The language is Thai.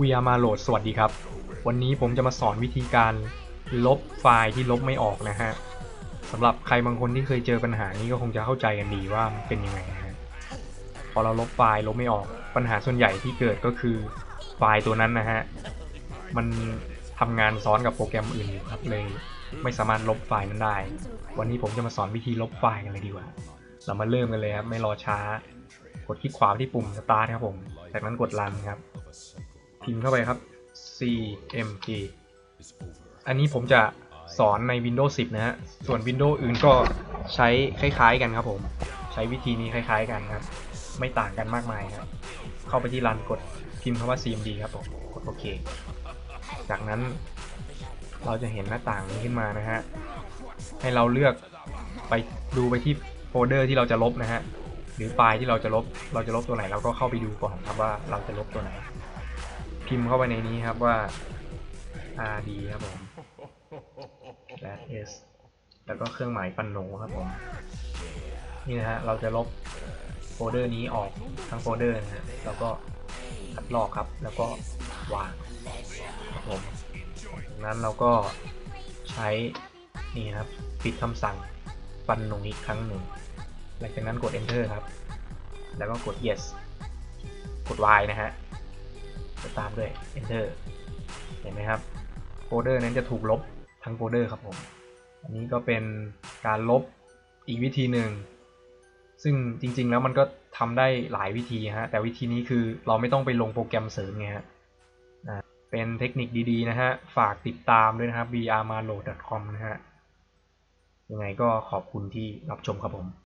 วีอามาโหลดสวัสดีครับ วันนี้ผมจะมาสอนวิธีการลบไฟล์ที่ลบไม่ออกนะฮะสำหรับใครบางคนที่เคยเจอปัญหานี้ก็คงจะเข้าใจกันดีว่ามันเป็นยังไงนะฮะพอเราลบไฟล์ลบไม่ออกปัญหาส่วนใหญ่ที่เกิดก็คือไฟล์ตัวนั้นนะฮะมันทำงานซ้อนกับโปรแกรมอื่นครับเลยไม่สามารถลบไฟล์นั้นได้ วันนี้ผมจะมาสอนวิธีลบไฟล์กันเลยดีกว่า เรามาเริ่มกันเลยครับไม่รอช้า กดคลิกขวาที่ปุ่ม start ครับผม จากนั้นกด run ครับ พิมพ์เข้าไปครับ cmp อันนี้ผมจะสอนใน Windows 10 นะฮะ ส่วน Windows อื่นก็ใช้คล้ายๆกันครับผม ใช้วิธีนี้คล้ายๆกันครับ ไม่ต่างกันมากมายครับ เข้าไปที่ run กดพิมพ์คำว่า cmd ครับผม กดโอเค จากนั้นเราจะเห็นหน้าต่างนี้ขึ้นมานะฮะ ให้เราเลือกไปดูไปที่โฟลเดอร์ที่เราจะลบนะฮะ หรือไฟล์ที่เราจะลบ เราจะลบตัวไหนเราก็เข้าไปดูก่อนครับว่าเราจะลบตัวไหน พิมพ์เข้าไปในนี้ครับว่า rd ครับผม s แล้วก็เครื่องหมายปันโนครับผม นี่นะฮะเราจะลบโฟลเดอร์นี้ออกทั้งโฟลเดอร์นะฮะแล้วก็คัดลอกครับ แล้วก็วางครับผมจากนั้นเราก็ใช้นี่ครับปิดคำสั่งปันโนอีกครั้งหนึ่ง หลังจากนั้นกด enter ครับ แล้วก็กด yes กด y นะฮะจะตามด้วย enter เห็นไหมครับ โฟลเดอร์นั้นจะถูกลบทั้งโฟลเดอร์ครับผม อันนี้ก็เป็นการลบอีกวิธีหนึ่ง ซึ่งจริงๆแล้วมันก็ทำได้หลายวิธีฮะ แต่วิธีนี้คือเราไม่ต้องไปลงโปรแกรมเสริมไงฮะเป็นเทคนิคดีๆนะฮะ ฝากติดตามด้วยนะครับ vrmalo.com นะฮะ ยังไงก็ขอบคุณที่รับชมครับผม